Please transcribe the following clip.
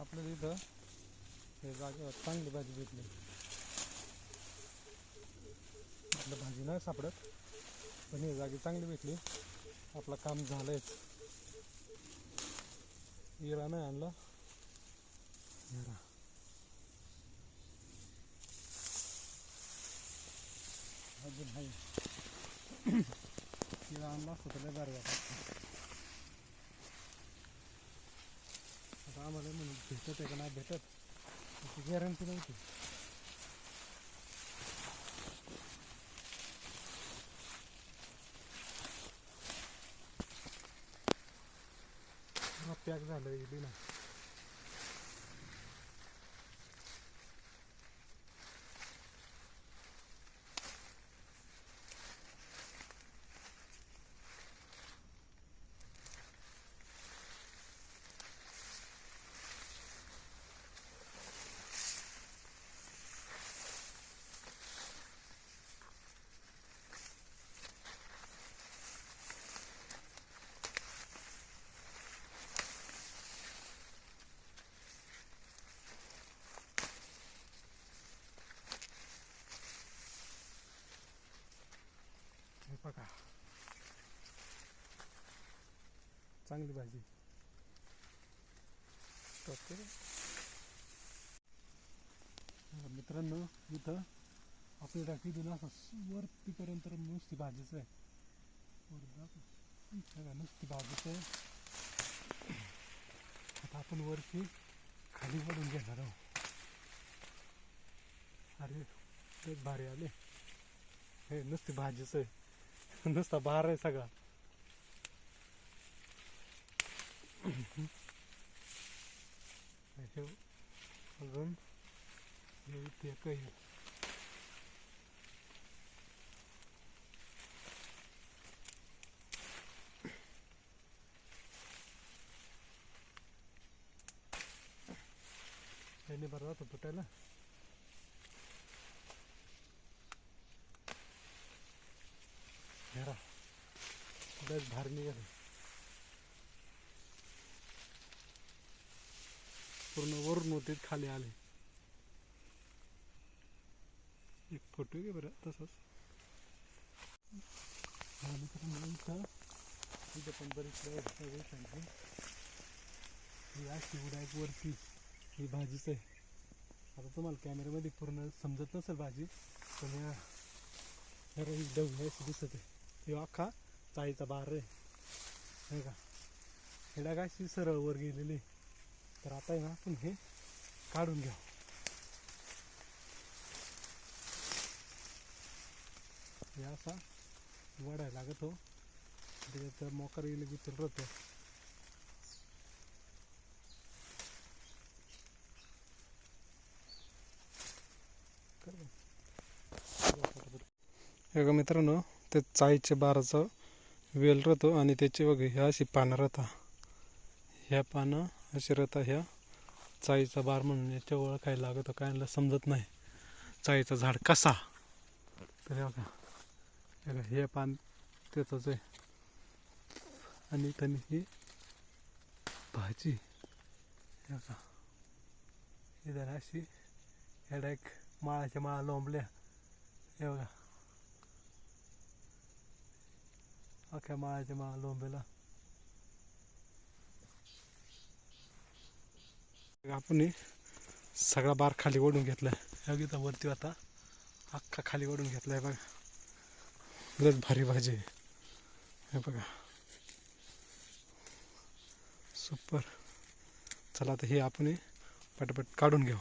आपल्याला इथं हे जागेवर चांगली भाजी भेटली. आपलं भाजी नाही सापडत पण ही जागी चांगली भेटली. आपलं काम झालंयच. इरा नाही आणला. इरा अजून नाही. इरा आणला असतं तर वाटत आता आम्हाला म्हणून भेटत आहे का नाही भेटत त्याची गॅरंटी नव्हती. पॅक झालं गेली ना बघा. चांगली भाजी. ओके मित्रांनो इथं आपल्या टाकीतून असं वरतीपर्यंत नुसती भाजीच आहे. वर बघा, नुसती भाजीच आहे. आता आपण वरती खाली पडून घेणार आहोत. अरे भारी आले. हे नुसती भाजीच आहे. नुसता बहार आहे सगळा. हे अजून हे काही याने बरं राहतो फुटायला? लयच भारी निघाले पूर्ण वरून होते खाली आले. एक फोटो घे बरं तसंच. तिथं पण बरीच सांगते. ही अशी उडायक वरती ही भाजीच आहे. आता तुम्हाला कॅमेऱ्यामध्ये पूर्ण समजत नसेल भाजी पण या जरा अशी दिसत आहे. ही अख्खा चाळीचा बार आहे. नाही का? हेडा काय सरळ वर गेलेली तर आता आहे ना आपण हे काढून घ्या हे असा वाढायला लागत हो. त्याच्यात मोकार येईल की राहतो हे बघा मित्रांनो ते चाईच्या बाराचं वेल राहतो आणि त्याची बघ ह्या अशी पानं राहता. ह्या पानं अशी राहता ह्या चाईचा बार म्हणून याच्या ओळखायला लागतं काय समजत नाही. चाईचा झाड कसा? तर बघा हे पान त्याचंच आहे. आणि त्यांनी ही भाजी. हे बघा इथं अशी ह्याला एक माळाच्या माळा लोंबल्या. हे बघा अख्ख्या माळाच्या माळा लोंबेला आपण सगळा बार खाली ओढून घेतलाय गीता वरती आता अख्खा खाली ओढून घेतलाय बघा लयच भारी भाजी हे बघा सुपर चला आता हे आपण पटपट काढून घेऊ